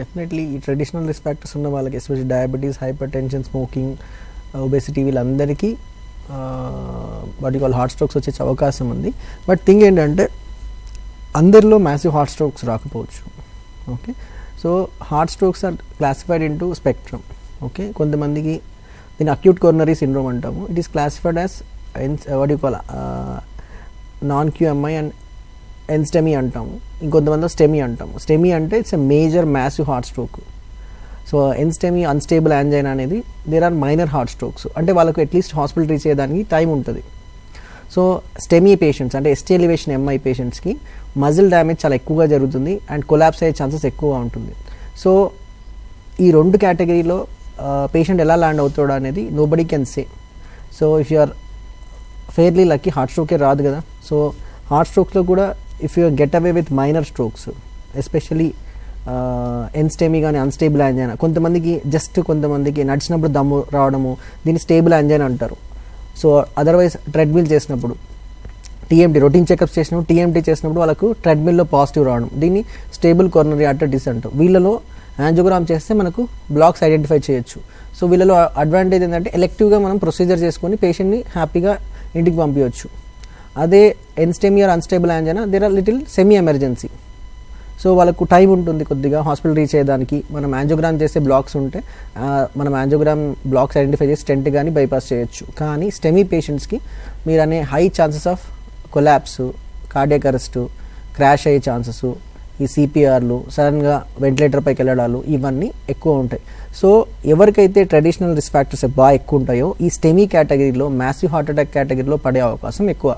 Definitely ఈ traditional risk factors ఉన్న వాళ్ళకి especially diabetes hypertension smoking obesity వీళ్ళందరికీ వాటి వాళ్ళు హార్ట్ స్ట్రోక్స్ వచ్చే అవకాశం ఉంది. బట్ థింగ్ ఏంటంటే అందరిలో మ్యాసివ్ హార్ట్ స్ట్రోక్స్ రాకపోవచ్చు. Okay so heart strokes are classified into spectrum okay కొంతమందికి దీని అక్యూట్ కోర్నరీ సిండ్రోమ్ అంటాము. It is classified as what you call non Q MI and NSTEMI అంటాము ఇంకొంతమంది స్టెమీ అంటాము స్టెమీ అంటే it's a major massive heart stroke so NSTEMI unstable angina అనేది there are minor heart strokes అంటే వాళ్ళకు at least hospital reach అయ్యేదానికి time ఉంటుంది. So STEMI patients అంటే ఎస్టీ ఎలివేషన్ ఎంఐ పేషెంట్స్కి మజిల్ డ్యామేజ్ చాలా ఎక్కువగా జరుగుతుంది అండ్ కొలాప్స్ అయ్యే ఛాన్సెస్ ఎక్కువగా ఉంటుంది. సో ఈ రెండు కేటగిరీలో పేషెంట్ ఎలా ల్యాండ్ అవుతాడు అనేది nobody can say so if you are fairly lucky heart స్ట్రోకే రాదు కదా. సో హార్ట్ స్ట్రోక్స్లో కూడా if you get away with minor strokes especially NSTEMI కానీ అన్స్టేబుల్ యాంజైనా కొంతమందికి జస్ట్ కొంతమందికి నడిచినప్పుడు దమ్ము రావడము దీన్ని స్టేబుల్ యాంజైనా అంటారు. సో అదర్వైజ్ ట్రెడ్మిల్ చేసినప్పుడు టీఎంటీ రొటీన్ చెకప్స్ చేసినప్పుడు టీఎంటీ చేసినప్పుడు వాళ్ళకు ట్రెడ్మిల్లో పాజిటివ్ రావడం. దీన్ని స్టేబుల్ కొరనరీ ఆర్టరిటిస్ అంటారు. వీళ్ళలో యాంజోగ్రామ్ చేస్తే మనకు బ్లాక్స్ ఐడెంటిఫై చేయొచ్చు. సో వీళ్ళలో అడ్వాంటేజ్ ఏంటంటే ఎలెక్టివ్గా మనం ప్రొసీజర్ చేసుకొని పేషెంట్ని హ్యాపీగా ఇంటికి పంపించవచ్చు అదే NSTEMI or unstable angina there are little semi emergency so వాళ్ళకు టైం ఉంటుంది కొద్దిగా హాస్పిటల్ రీచ్ అయ్యేదానికి. మనం యాంజోగ్రామ్ చేసే బ్లాక్స్ ఉంటే మనం యాంజోగ్రామ్ బ్లాక్స్ ఐడెంటిఫై చేసి స్టెంట్ కానీ బైపాస్ చేయొచ్చు. కానీ స్టెమీ పేషెంట్స్కి మీరు అనే high chances of collapse cardiac arrest crash అయ్యే ఛాన్సెస్ ఈ సిపిఆర్లు సడన్గా వెంటిలేటర్ పైకి వెళ్ళడాలు ఇవన్నీ ఎక్కువ ఉంటాయి. సో ఎవరికైతే ట్రెడిషనల్ రిస్క్ ఫ్యాక్టర్స్ బాగా ఎక్కువ ఉంటాయో ఈ స్టెమీ కేటగిరీలో మ్యాసివ్ హార్ట్ అటాక్ కేటగిరీలో పడే అవకాశం ఎక్కువ.